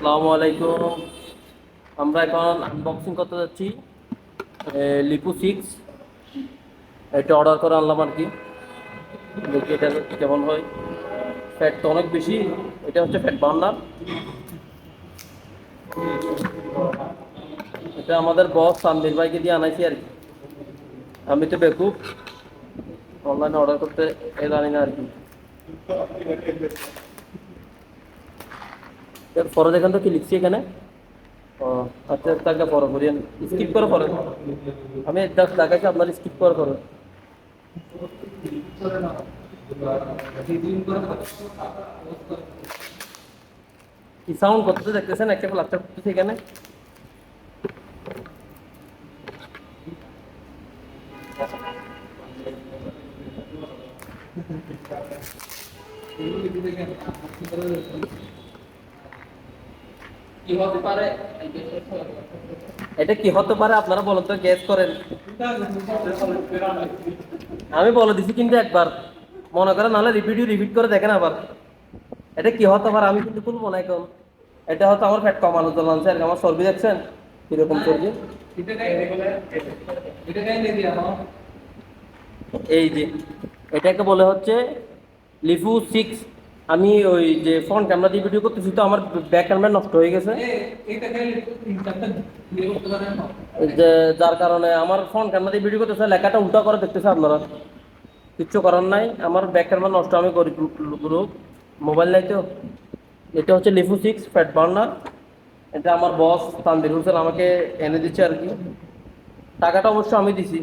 আসসালামু আলাইকুম। আমরা এখন আনবক্সিং করতে যাচ্ছি লিপু সিক্স এটা অর্ডার করে আনলাম আর কি। দেখি এটা কেমন হয়। ফ্যাট তো অনেক বেশি, এটা হচ্ছে ফ্যাট বার্নার এটা আমাদের বস সামনের ভাইকে দিয়ে আনাইছি আর কি। আমি তো বেকুব। অনলাইনে অর্ডার করতে এ জানি না আর কি। পরে দেখেন তো কি লিখছি এখানে? ও আচ্ছা তাকে পরে করিয়েন স্কিপ করে পরে আমি জাস্ট দেখাচ্ছি আপনার স্কিপ করে করে কি সাউন্ড করতেছে দেখতেছেন? একটা লাপটা করতেছে এখানে। কি হতে পারে? এটা কি হতে পারে? আপনারা বলেন তো করেন। আমি বলে দিছি কিন্তু একবার। মনে করেন, নাহলে রিপিট রিপিট করে দেখেন আবার। এটা কি হতে পারে? আমি কিন্তু খুলবো না এখন। এটা হয়তো আমার ফ্যাট কমানোর জন্য আনছে আর আমার চর্বি দেখছেন? কীরকম চর্বি? এই যে, এটাকে বলে হচ্ছে লিফু সিক্স আমি ওই যে ফ্রন্ট ক্যামেরা দিয়ে ভিডিও করতেছি তো আমার ব্যাক ক্যামেরা নষ্ট হয়ে গেছে। যার কারণে আমার ফোন ক্যামেরা দিয়ে ভিডিও করতেছে লেখাটা উল্টা করে দেখতেছে আপনারা। কিচ্ছু করার নাই আমার ব্যাক ক্যামেরা নষ্ট আমি করি গ্রুপ মোবাইল নাই তো। এটা হচ্ছে লিফু সিক্স ফ্যাট বার্নার এটা আমার বস তানবির হোসেন আমাকে এনে দিচ্ছে আর কি। টাকাটা অবশ্য আমি দিছি।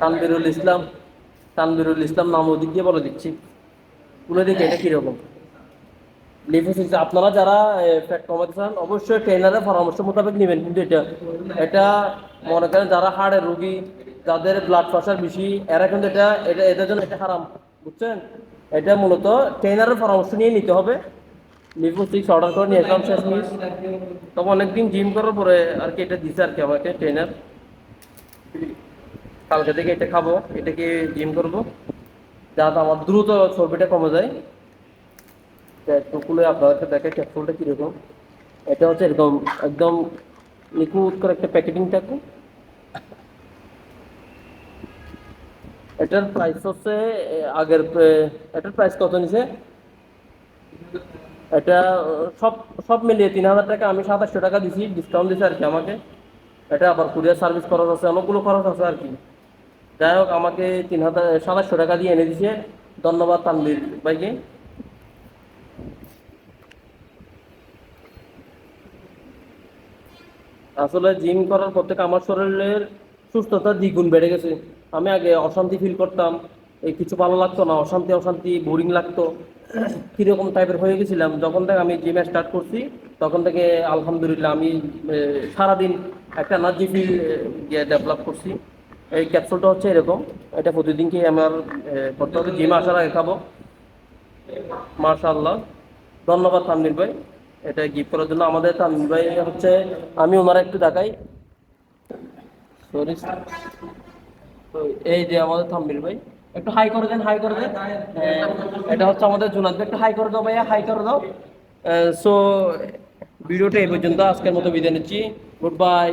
তানবিরুল ইসলাম। তানবিরুল ইসলাম নাম ওদিক দিয়ে বলে দিচ্ছি। তুলে দেখি এটা কীরকম লিফোসিস আপনারা যারা ফ্যাট কমাতে চান, অবশ্যই ট্রেনারের পরামর্শ মোতাবেক নেবেন কিন্তু এটা এটা মনে করেন যারা হার্টের রোগী, যাদের ব্লাড প্রেশার বেশি, এরা কিন্তু এটা এটা, এদের জন্য এটা হারাম, বুঝছেন? এটা মূলত ট্রেনারের পরামর্শ নিয়ে নিতে হবে। লিফোসিক্স অর্ডার করে নিয়ে আসলাম শেষ মিস তবে অনেকদিন জিম করার পরে আর কি এটা দিছে আর কি আমাকে ট্রেনার কালকে থেকে এটা খাব, এটা কি জিম করব? যাতে আমার দ্রুত চর্বিটা কমে যায়। একটু খুলে আপনাদেরকে দেখে ক্যাপসুলটা কীরকম। এটা হচ্ছে এরকম একদম নিখুঁত করে একটা প্যাকেটিং থাকে এটার প্রাইস হচ্ছে আগের এটার প্রাইস কত নিছে? এটা সব সব মিলিয়ে তিন হাজার টাকা। আমি সাতাশশো টাকা দিছি ডিসকাউন্ট দিছে আর কি আমাকে। এটা আবার কুরিয়ার সার্ভিস খরচ আছে, অনেকগুলো খরচ আছে আর কি। যাই হোক, আমাকে তিন হাজার সাতাশশো টাকা দিয়ে এনে দিছে। ধন্যবাদ তানবির ভাইকে। আসলে জিম করার পর থেকে আমার শরীরের সুস্থতা দ্বিগুণ বেড়ে গেছে। আমি আগে অশান্তি ফিল করতাম, এই কিছু ভালো লাগতো না, অশান্তি অশান্তি বোরিং লাগতো। কীরকম টাইপের হয়ে গেছিলাম, যখন থেকে আমি জিমে স্টার্ট করছি, তখন থেকে আলহামদুলিল্লাহ আমি সারাদিন একটা এনার্জি ফিল ডেভেলপ করছি। এই ক্যাপসুলটা হচ্ছে এরকম। এটা প্রতিদিনকে আমার করতে হবে? জিমে আসার আগে খাব। মার্শাল্লাহ ধন্যবাদ তানভীর ভাই। এটা গিফট করার জন্য। আমাদের তানভীর ভাই হচ্ছে, আমি ওনারা একটু দেখাই। সরি এই যে আমাদের তানভীর ভাই, একটু হাই করে দেন হাই করে দেন। এটা হচ্ছে আমাদের জুনাদ একটু হাই করে দাও ভাইয়া হাই করে দাও। সো ভিডিওটা এই পর্যন্ত। আজকের মতো বিদায় নিচ্ছি। Good bye